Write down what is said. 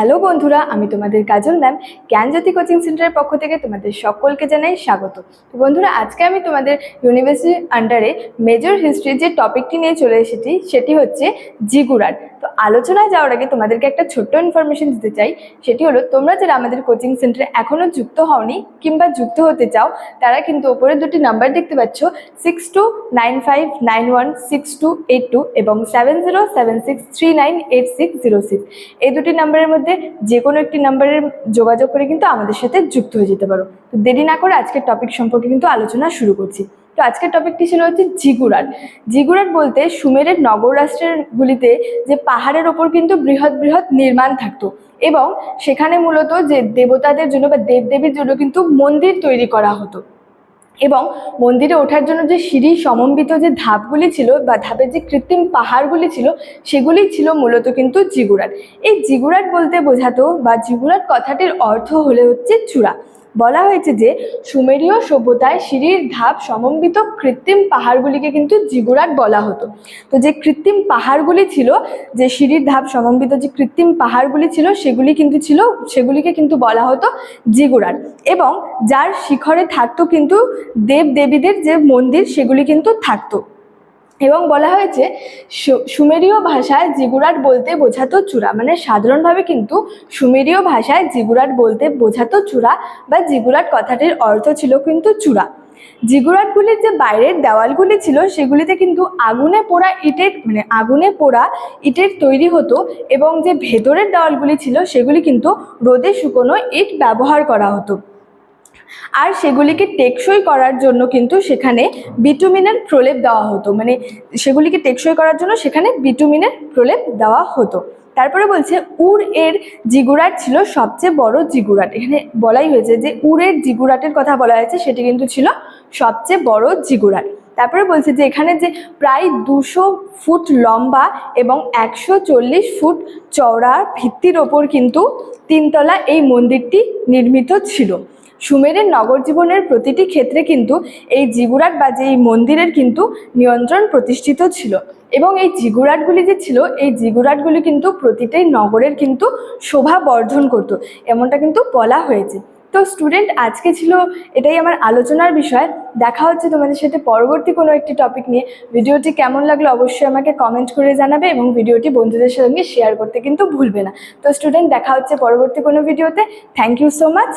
Hello বন্ধুরা, আমি তোমাদের কাজল ম্যাম জ্ঞানজ্যোতি কোচিং সেন্টারের পক্ষ থেকে তোমাদের সকলকে জানাই স্বাগত। তো বন্ধুরা, আজকে আমি তোমাদের ইউনিভার্সিটির আন্ডারে মেজর হিস্ট্রির যে টপিকটি নিয়ে চলে এসেছি, সেটি হচ্ছে জিগুরাট। তো আলোচনায় যাওয়ার আগে তোমাদেরকে একটা ছোট্ট ইনফরমেশন দিতে চাই। সেটি হলো, তোমরা যারা আমাদের কোচিং সেন্টারে এখনও যুক্ত হওনি কিংবা যুক্ত হতে চাও, তারা কিন্তু ওপরে দুটি নাম্বার দেখতে পাচ্ছ six two nine five nine one six two eight two এবং seven zero seven six three nine eight six zero six এই দুটি নাম্বারের মধ্যে যে কোনো একটি নাম্বারের যোগাযোগ করে কিন্তু আমাদের সাথে যুক্ত হয়ে যেতে পারো। তো দেরি না করে আজকের টপিক সম্পর্কে কিন্তু আলোচনা শুরু করছি। তো আজকের টপিকটি ছিল হচ্ছে জিগুরাট জিগুরাট বলতে সুমেরের নগর রাষ্ট্রেরগুলিতে যে পাহাড়ের ওপর কিন্তু বৃহৎ বৃহৎ নির্মাণ থাকতো এবং সেখানে মূলত যে দেবতাদের জন্য বা দেবদেবীর জন্য কিন্তু মন্দির তৈরি করা হতো। এবং মন্দিরে ওঠার জন্য যে সিঁড়ি সমন্বিত যে ধাপগুলি ছিল বা ধাপের যে কৃত্রিম পাহাড়গুলি ছিল, সেগুলি ছিল মূলত কিন্তু জিগুরাট এই জিগুরাট বলতে বোঝাতো বা জিগুরাট কথাটির অর্থ হলে হচ্ছে চূড়া। বলা হয়েছে যে সুমেরীয় সভ্যতায় সিঁড়ির ধাপ সমন্বিত কৃত্রিম পাহাড়গুলিকে কিন্তু জিগুরাট বলা হতো। তো যে কৃত্রিম পাহাড়গুলি ছিল, যে সিঁড়ির ধাপ সমন্বিত যে কৃত্রিম পাহাড়গুলি ছিল, সেগুলি কিন্তু ছিল, সেগুলিকে কিন্তু বলা হতো জিগুরাট। এবং যার শিখরে থাকতো কিন্তু দেব দেবীদের যে মন্দির, সেগুলি কিন্তু থাকতো। এবং বলা হয়েছে সুমেরীয় ভাষায় জিগুরাট বলতে বোঝাতো চূড়া। মানে সাধারণভাবে কিন্তু সুমেরীয় ভাষায় জিগুরাট বলতে বোঝাতো চূড়া বা জিগুরাট কথাটির অর্থ ছিল কিন্তু চূড়া। জিগুরাটগুলির যে বাইরের দেওয়ালগুলি ছিল, সেগুলিতে কিন্তু আগুনে পোড়া ইটের মানে আগুনে পোড়া ইটের তৈরি হতো এবং যে ভেতরের দেওয়ালগুলি ছিল, সেগুলি কিন্তু রোদে শুকনো ইট ব্যবহার করা হতো। আর সেগুলিকে টেকসই করার জন্য কিন্তু সেখানে বিটুমিনের প্রলেপ দেওয়া হতো। মানে সেগুলিকে টেকসই করার জন্য সেখানে বিটুমিনের প্রলেপ দেওয়া হতো। তারপরে বলছে, উর এর জিগুরাট ছিল সবচেয়ে বড় জিগুরাট। এখানে বলাই হয়েছে যে উরের জিগুরাটের কথা বলা হয়েছে, সেটি কিন্তু ছিল সবচেয়ে বড় জিগুরাট। তারপরে বলছে যে, এখানে যে প্রায় দুশো ফুট লম্বা এবং একশো চল্লিশ ফুট চওড়া ভিত্তির ওপর কিন্তু তিনতলা এই মন্দিরটি নির্মিত ছিল। সুমেরের নগর জীবনের প্রতিটি ক্ষেত্রে কিন্তু এই জিগুরাট বা যে এই মন্দিরের কিন্তু নিয়ন্ত্রণ প্রতিষ্ঠিত ছিল। এবং এই জিগুরাটগুলি যে ছিল, এই জিগুরাটগুলি কিন্তু প্রতিটাই নগরের কিন্তু শোভা বর্ধন করতো, এমনটা কিন্তু বলা হয়েছে। তো স্টুডেন্ট, আজকে ছিল এটাই আমার আলোচনার বিষয়। দেখা হচ্ছে তোমাদের সাথে পরবর্তী কোনো একটি টপিক নিয়ে। ভিডিওটি কেমন লাগল অবশ্যই আমাকে কমেন্ট করে জানাবে এবং ভিডিওটি বন্ধুদের সঙ্গে শেয়ার করতে কিন্তু ভুলবে না। তো স্টুডেন্ট, দেখা হচ্ছে পরবর্তী কোনো ভিডিওতে থ্যাংক ইউ সো মাচ